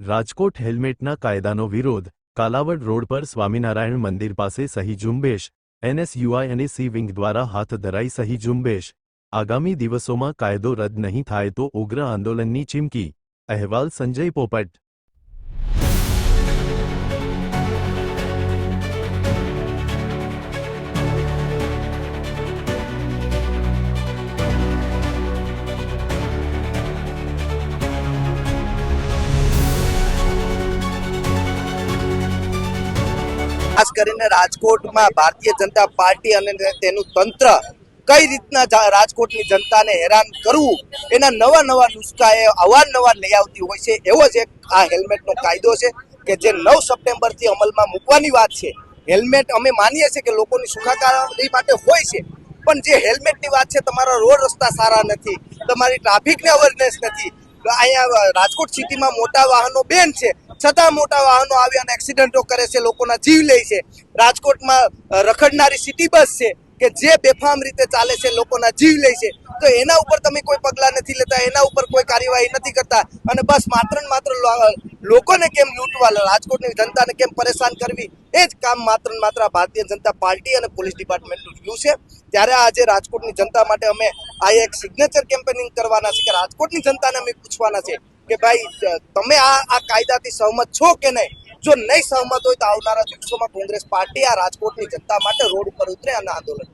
રાજકોટ હેલ્મેટના કાયદાનો વિરોધ, કાલાવડ રોડ પર સ્વામિનારાયણ મંદિર પાસે સહી ઝુંબેશ, એનએસયુઆઈ અને સી વિંગ દ્વારા હાથ ધરાઈ સહી ઝુંબેશ. આગામી દિવસોમાં કાયદો રદ નહીં થાય તો ઉગ્ર આંદોલનની ચીમકી. અહેવાલ સંજય પોપટ. ખાસ કરીને રાજકોટમાં ભારતીય જનતા પાર્ટી અને તેનું તંત્ર કઈ રીતના રાજકોટની જનતાને હેરાન કરવું? એના નવા નવા નુસ્ખા એ અવારનવાર લઈ આવતી હોય છે. એવો જ એક આ હેલ્મેટનો કાયદો છે કે જે નવ સપ્ટેમ્બરથી અમલમાં મૂકવાની વાત છે. હેલ્મેટ અમે માનીએ છીએ કે લોકોની સુખાકારી માટે હોય છે. પણ જે હેલ્મેટની વાત છે, તમારા રોડ રસ્તા સારા નથી. તમારી ટ્રાફિકની અવેરનેસ નથી. અહીંયા રાજકોટ સિટીમાં મોટા વાહનો બેન છે. છતાં મોટા વાહનો આવી અને એક્સિડન્ટો કરે છે, લોકોના જીવ લે છે. રાજકોટમાં રખડનારી સિટી બસ છે કે જે બેફામ રીતે ચાલે છે, લોકોના જીવ લે છે. તો એના ઉપર તમે કોઈ પગલાં નથી લેતા, એના ઉપર કોઈ કાર્યવાહી નથી કરતા. અને બસ માત્ર ને માત્ર લોકોને કેમ લૂંટવા, રાજકોટની જનતાને કેમ પરેશાન કરવી? એ જ કામ માત્ર ને માત્ર ભારતીય જનતા પાર્ટી અને પોલીસ ડિપાર્ટમેન્ટનું રહ્યું છે. ત્યારે આજે રાજકોટની જનતા માટે અમે આ એક સિગ્નેચર કેમ્પેનિંગ કરવાના છે કે રાજકોટની જનતાને અમે પૂછવાના છે કે ભાઈ, તમે આ આ કાયદાથી સહમત છો કે નહીં જો નહીં સહમત હોય તો આવનારા દિવસોમાં કોંગ્રેસ પાર્ટી આ રાજકોટની જનતા માટે રોડ ઉપર ઉતરે અને આંદોલન.